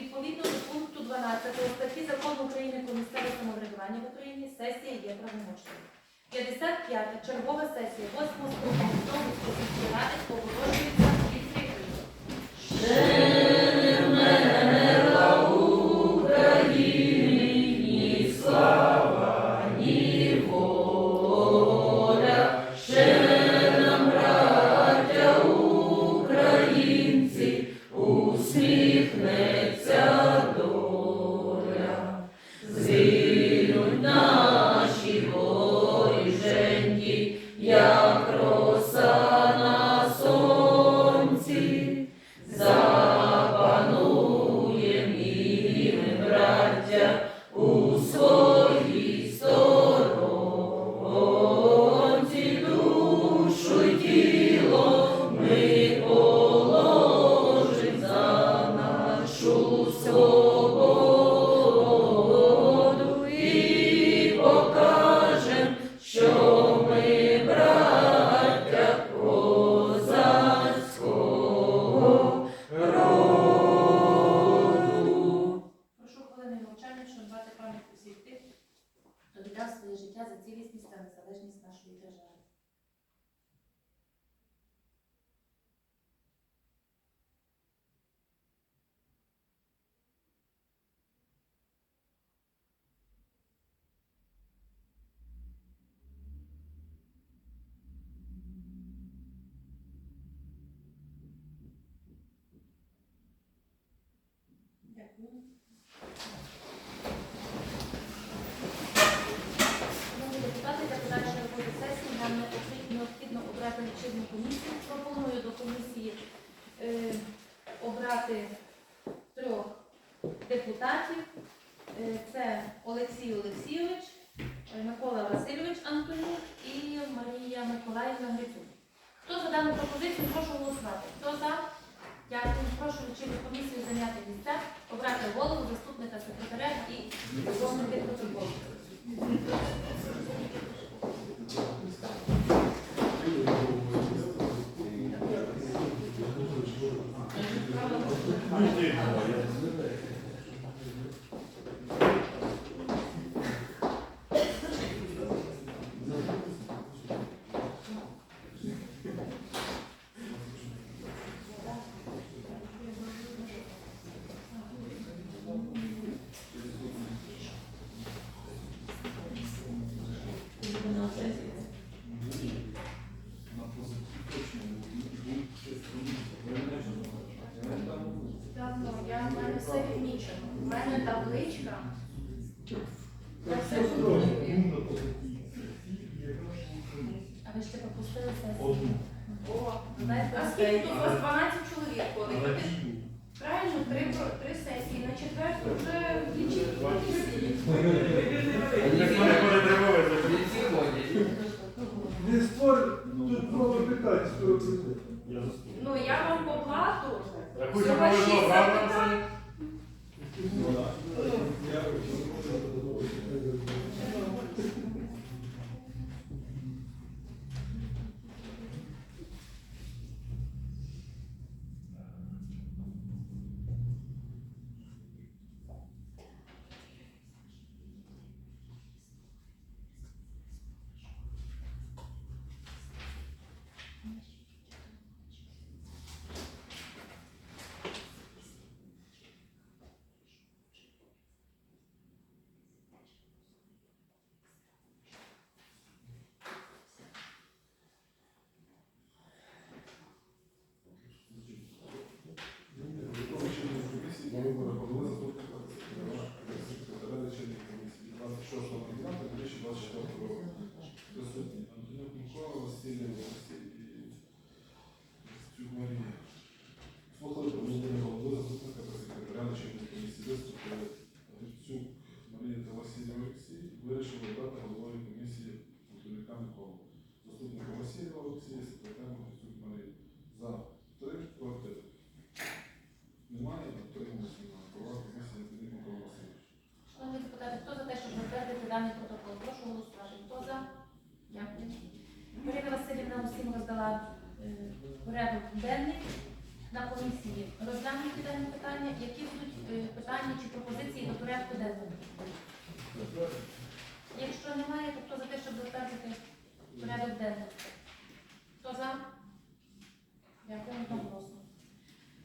Відповідно до пункту 12 статті закону України про самоврядування в Україні сесія є правомочною. 55-та чергова сесія 8 скликання Домської ради оголошується відкритою. був 뭐든지 뭐 이런 Власне, табличка. питання, які будуть е, питання чи пропозиції до порядку денного? Якщо немає, то хто за те, щоб затвердити порядок денний? Хто за? Дякую, Дякуємо просто.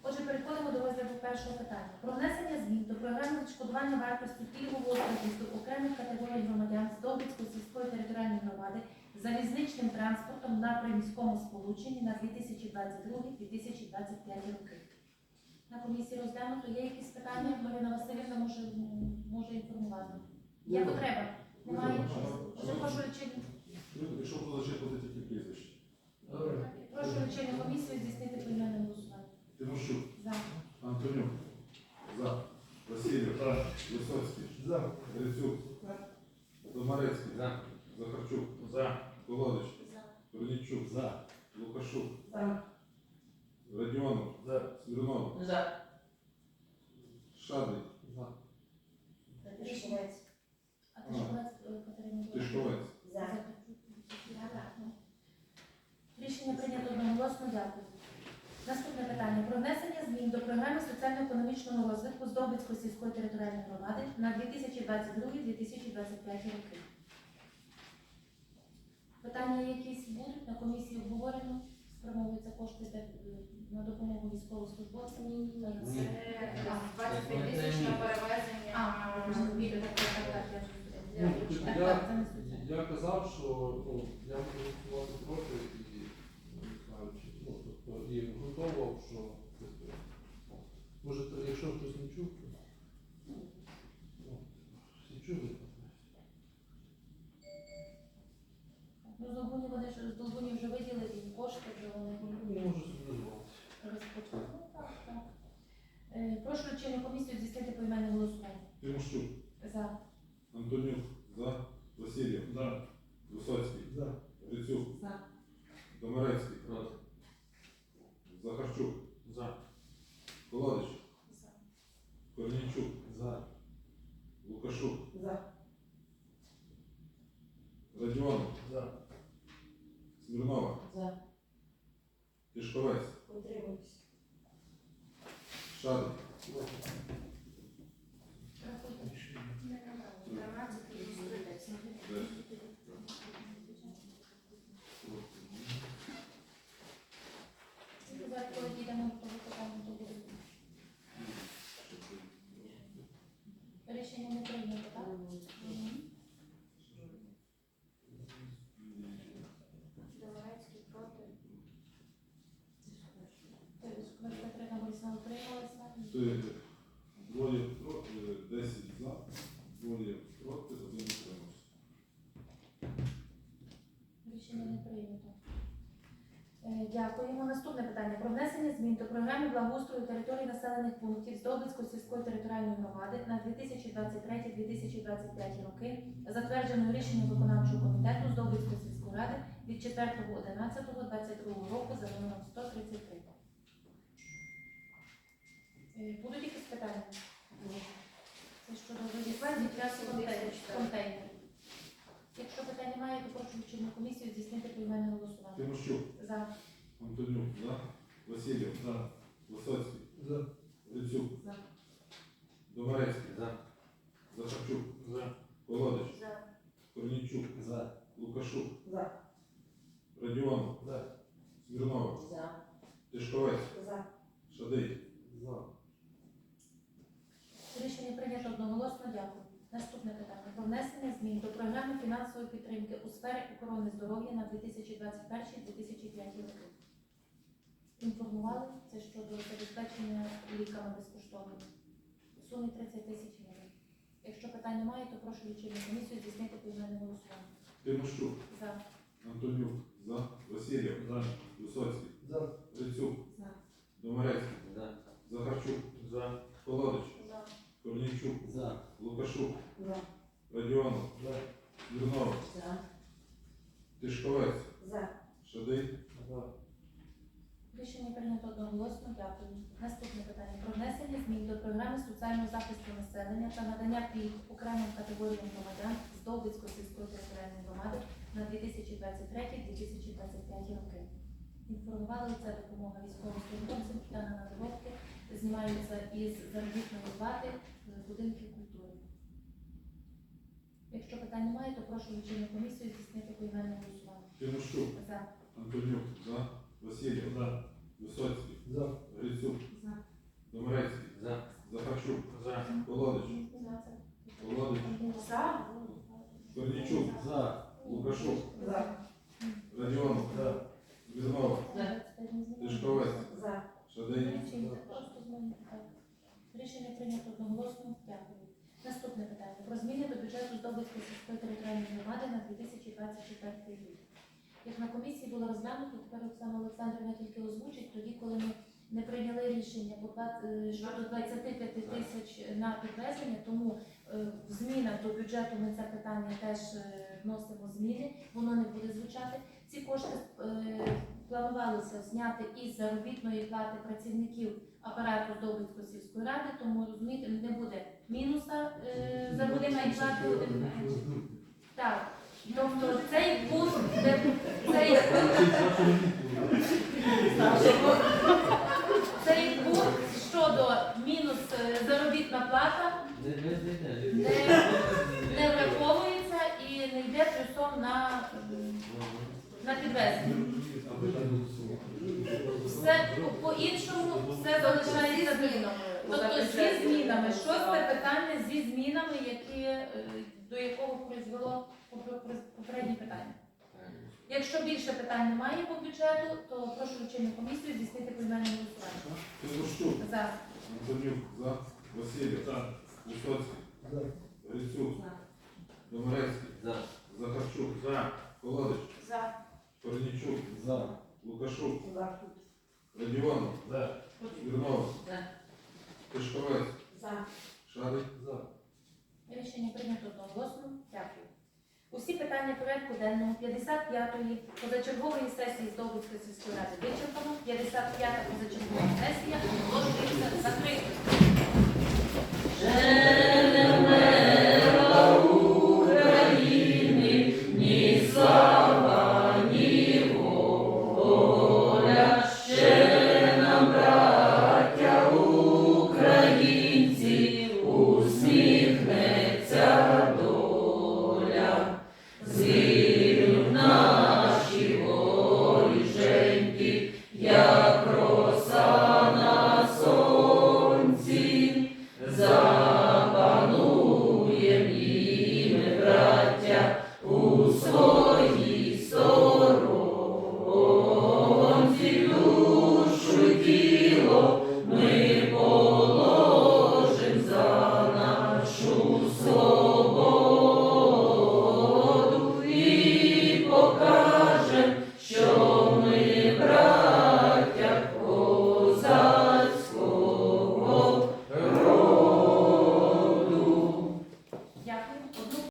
Отже, переходимо до розгляду першого питання. Про внесення змін до програми відшкодування вартості пільгового проїзду окремих категорій громадян з Здобицької сільської територіальної громади залізничним транспортом на приміському сполученні на 2022-2025 роки. На комісії розглянуто. Є якісь питання? Марина Васильівна може, може інформувати. Є потреба? Немає? Вже прошу лічильну, Якщо хто зачепити тільки прізвище. прошу лічильну комісію здійснити поіменне голосування. Тимошук, За. Антонюк, за. Васильєв, Висоцький, За. Грицюк, Домарецький, За. Захарчук, За. Колодич, За. Корнійчук, За. Лукашук, За. Радіонов, За. Смірнов, За. Шадрик, За. Тишковець. А Тишковець е, Катерина Володимирівна? Тишковець. За. Рішення прийнято одноголосно. Дякую. Наступне питання. Про внесення змін до програми соціально-економічного розвитку Здобицької сільської територіальної громади на 2022-2025 роки. Питання якісь будуть на комісії обговорено? Спрямовуються кошти для- на допомогу військовослужбовцям? Це Ні. 25 тисяч на перевезення. Я я- казав, що ну, я буду голосувати проти і ну, не знаю, чи тобто і готовував, що тобто, може, то, якщо хтось не чув, то ну, всі чули. Ну, з Долбуні вони ж з Долбуні вже виділили їм кошти, вже вони Ну, може собі дозволити. розпочали. Ну, так, так. Е, Прошу лічильну комісію здійснити поіменне голосування. Тимошук, За. Антонюк, за. Васильєв, За. Висоцький, За. Грицюк, За. Домарецький, Захарчук, За. Колодич, За. Корнійчук, За. Лукашук, За. Радіонов, За. Смірнова, За. Тишковець, Утримуюсь. Шадрик, Не 4 двоє проти, 10 за, двоє проти, один утримався. Рішення не прийнято. Е, дякуємо. Наступне питання про внесення змін до програми благоустрою території населених пунктів з Здобицької сільської територіальної громади на 2023-2025 роки, затвердженого рішенням виконавчого комітету з Здобицької сільської ради від 4.11.22 року за номером 133. Е, Будуть якісь питання? Це щодо вивезення контейнерів. Якщо питань немає, то прошу вчину комісію здійснити поіменне голосування. Тимощук, За. Антонюк, за. Васильєв, За. Висоцький, За. Грицюк, За. Домарецький, За. Захарчук, За. Колодич, За. Корнійчук, За. Лукашук, За. Радіонов, За. Смірнова, За. Тишковець, За. Шадий, За. Рішення прийнято одноголосно. Дякую. Наступне питання про внесення змін до програми фінансової підтримки у сфері охорони здоров'я на 2021-2025 роки. Інформували це щодо забезпечення ліками безкоштовно. У сумі 30 тисяч гривень. Якщо питань немає, то прошу лічильну комісію здійснити поіменне голосування. Тимощук, За. Антонюк, за. Васильєв, За. Висоцький, За. Грицюк, За. Домарецький, За. Захарчук, За. Колодич. Корнійчук, За. Лукашук, За. Радіонов, За. Смірнова, За. Тишковець, За. Шадий, За. Рішення прийнято одноголосно. Дякую. Наступне питання про внесення змін до програми соціального захисту населення та надання пільг окремим категоріям громадян з Довбицької сільської територіальної громади на 2023-2025 роки. Інформували ця допомога військовослужбовцям та на знімаються із заробітної плати будинків культури. Якщо питань немає, то прошу лічильну комісію здійснити поіменне голосування. Тимощук, За. Антонюк, за. Васильєв, За. Висоцький, За. Грицюк, За. Домарецький, За. Захарчук, За. Володич, Володич, За. Корнічук, За. Лукашук, За. Радіонов, За. Візнова, Тишковець, За. Шадей, Рішення прийнято одноголосно. Дякую. Наступне питання. Про зміни до бюджету Здобицької сільської територіальної громади на 2024 рік. Як на комісії було розглянуто, тепер Оксана Олександрівна тільки озвучить, тоді, коли ми не прийняли рішення е, щодо 25 тисяч на підвезення, тому е, в змінах до бюджету ми це питання теж е, вносимо зміни, воно не буде звучати. Ці кошти планувалося зняти із заробітної плати працівників апарату Здобицької сільської ради, тому розумієте, не буде мінуса е, заробітної плати. Так, тобто цей пункт, де цей цей пункт щодо мінус е, заробітна плата Не, не, враховується і не йде плюсом на, на підвезення. Все по- по-іншому все залишається змінами. Тобто зі змінами. Шосте питання зі змінами, які, е, до якого призвело попереднє питання. Якщо більше питань немає по бюджету, то прошу лічильну комісію здійснити поіменне голосування. За. Антонюк, за. Васильєв, Висоцький, За. Грицюк, Домарецький, За. Захарчук, Володич, За. Корнічук. За. Лукашук. За. Радіонов. За. Смірнов. За. Тишковець. За. Шарик. За. Рішення прийнято одноголосно. Дякую. Усі питання порядку денного 55-ї позачергової сесії з Здобутської сільської ради вичерпано. 55-та позачергова сесія оголошується закритою.